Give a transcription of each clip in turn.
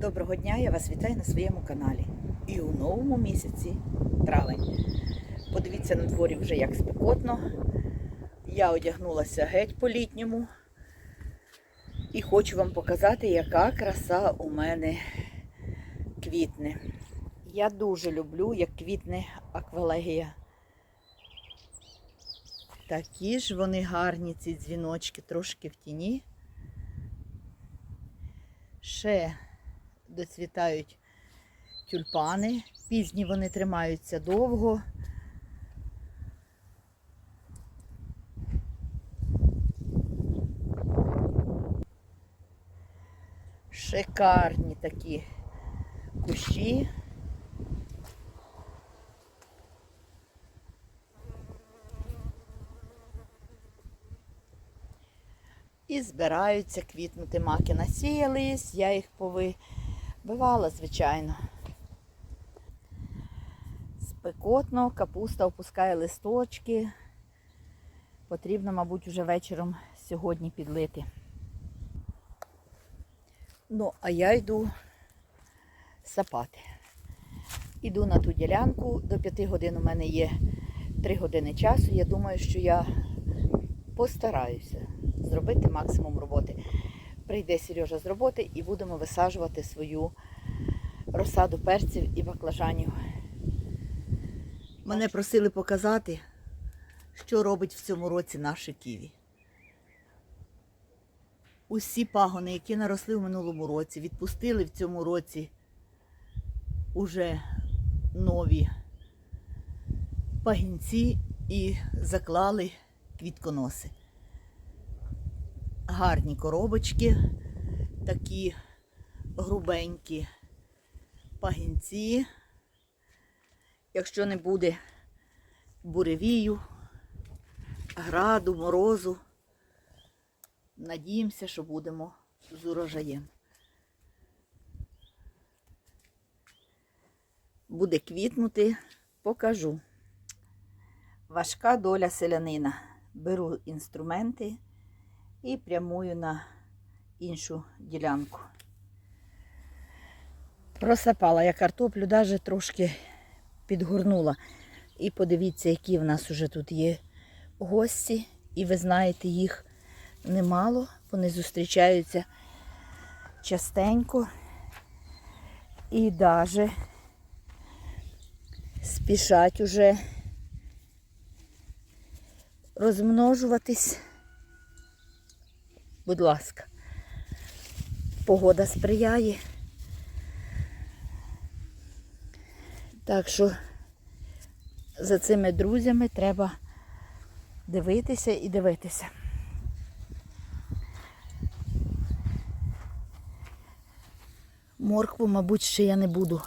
Доброго дня, я вас вітаю на своєму каналі. І у новому місяці травень. Подивіться на дворі вже як спекотно. Я одягнулася геть по-літньому. І хочу вам показати, яка краса у мене квітне. Я дуже люблю, як квітне аквалегія. Такі ж вони гарні, ці дзвіночки, трошки в тіні. Ще доцвітають тюльпани. Пізні вони тримаються довго. Шикарні такі кущі. І збираються квітнути маки. Насіялись, я їх повибивала, звичайно. Спекотно, капуста опускає листочки. Потрібно, мабуть, вже вечором сьогодні підлити. Ну, а я йду сапати. Іду на ту ділянку. До 5 годин у мене є 3 години часу. Я думаю, що я постараюся зробити максимум роботи. Прийде Сережа з роботи і будемо висаджувати свою розсаду перців і баклажанів. Мене просили показати, що робить в цьому році наше ківі. Усі пагони, які наросли в минулому році, відпустили в цьому році уже нові пагінці і заклали квітконоси. Гарні коробочки, такі грубенькі пагінці. Якщо не буде буревію, граду, морозу, надіємося, що будемо з урожаєм. Буде квітнути, покажу. Важка доля селянина. Беру інструменти і прямую на іншу ділянку. Просапала я картоплю, навіть трошки підгорнула. І подивіться, які в нас вже тут є гості. І ви знаєте, їх немало. Вони зустрічаються частенько. І навіть спішать уже розмножуватись. Будь ласка, погода сприяє. Так що за цими друзями треба дивитися і дивитися. Моркву, мабуть, ще я не буду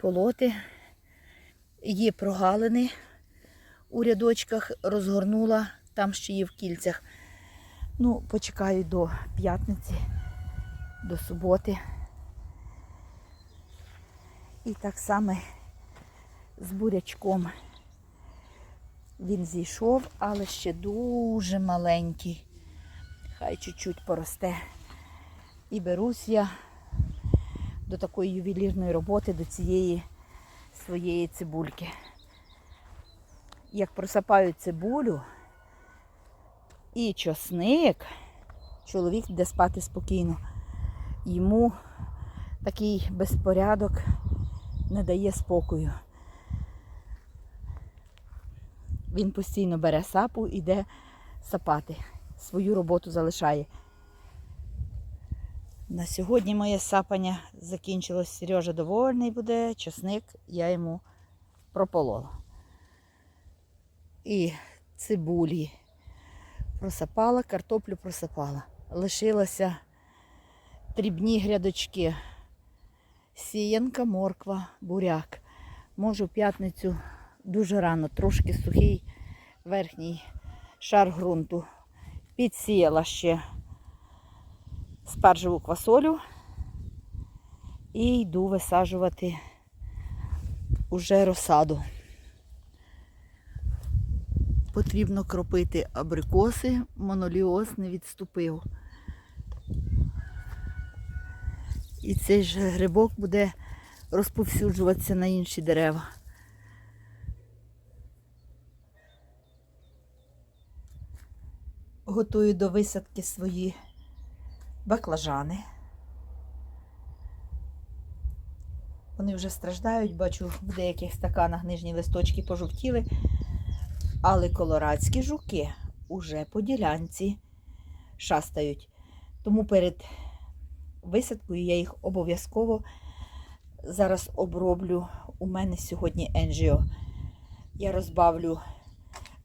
полоти. Є прогалини у рядочках, розгорнула, там ще є в кільцях. Ну, почекаю до п'ятниці, до суботи. І так само з бурячком. Він зійшов, але ще дуже маленький. Хай чуть-чуть поросте. І берусь я до такої ювелірної роботи, до цієї своєї цибульки. Як просапаю цибулю і чосник, чоловік йде спати спокійно. Йому такий безпорядок не дає спокою. Він постійно бере сапу і йде сапати. Свою роботу залишає. На сьогодні моє сапання закінчилось. Сережа довольний буде, чесник я йому прополола. І цибулі просапала, картоплю просапала. Лишилося дрібні грядочки. Сіянка, морква, буряк. Можу в п'ятницю дуже рано, трошки сухий верхній шар ґрунту. Підсіяла ще спаржеву квасолю і йду висаджувати уже розсаду. Потрібно кропити абрикоси, моноліоз не відступив. І цей ж грибок буде розповсюджуватися на інші дерева. Готую до висадки свої баклажани. Вони вже страждають, бачу, в деяких стаканах нижні листочки пожовтіли. Але колорадські жуки уже по ділянці шастають. Тому перед висадкою я їх обов'язково зараз оброблю. У мене сьогодні енжіо. Я розбавлю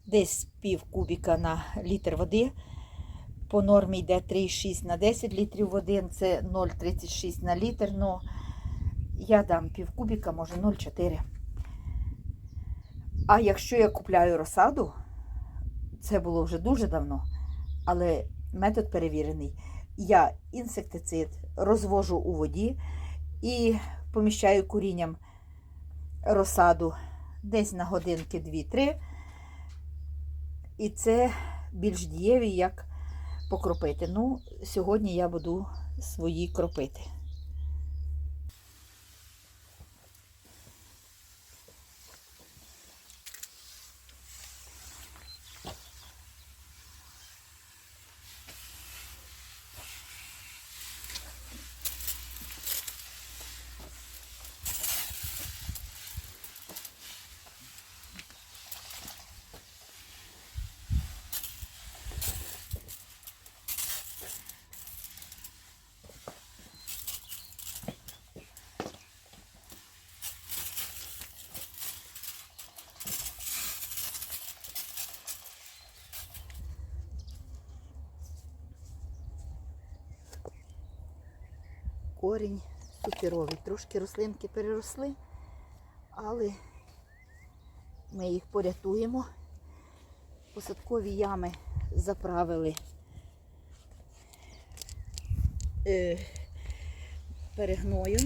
десь пів кубіка на літр води. По нормі йде 3,6 на 10 літрів води, це 0,36 на літр. Ну, я дам пів кубіка, може 0,4. А якщо я купляю розсаду, це було вже дуже давно, але метод перевірений. Я інсектицид розвожу у воді і поміщаю корінням розсаду десь на годинки 2-3. І це більш дієві, як покропити. Ну, сьогодні я буду свої кропити. Корінь суперовий. Трошки рослинки переросли, але ми їх порятуємо. Посадкові ями заправили е, перегноєм.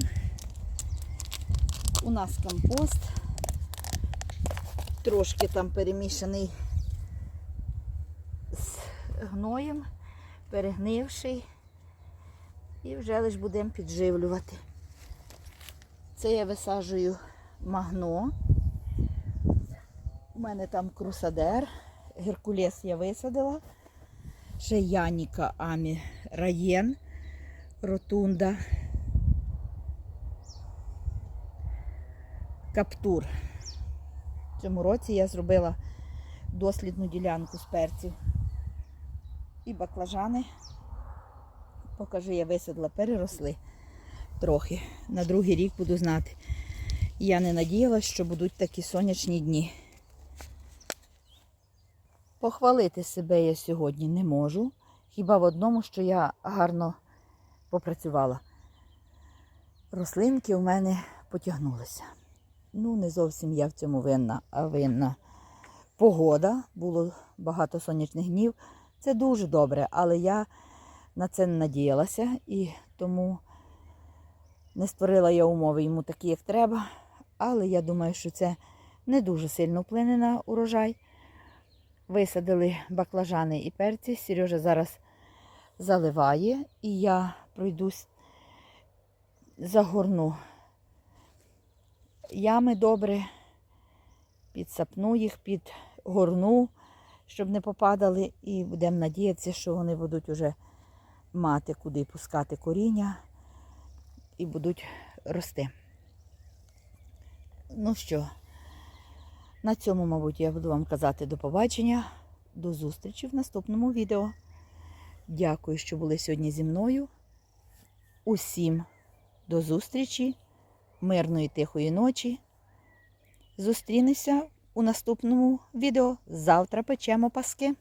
У нас компост, трошки там перемішаний з гноєм, перегнивший. І вже лиш будемо підживлювати. Це я висаджую магно. У мене там крусадер, геркулес я висадила. Ще Яніка Амі Раєн, Ротунда. Каптур. В цьому році я зробила дослідну ділянку з перців. І баклажани покажи, я висадила, переросли трохи. На другий рік буду знати. Я не надіялась, що будуть такі сонячні дні. Похвалити себе я сьогодні не можу. Хіба в одному, що я гарно попрацювала. Рослинки у мене потягнулися. Ну, не зовсім я в цьому винна, а винна погода. Було багато сонячних днів. Це дуже добре, але я на це не надіялася і тому не створила я умови йому такі, як треба. Але я думаю, що це не дуже сильно вплине на урожай. Висадили баклажани і перці. Сережа зараз заливає, і я пройдусь, загорну ями добре, підсапну їх, підгорну, щоб не попадали, і будемо надіятися, що вони будуть уже мати куди пускати коріння і будуть рости. Ну що, на цьому, мабуть, я буду вам казати до побачення, до зустрічі в наступному відео. Дякую, що були сьогодні зі мною. Усім до зустрічі, мирної тихої ночі. Зустрінемося у наступному відео. Завтра печемо паски.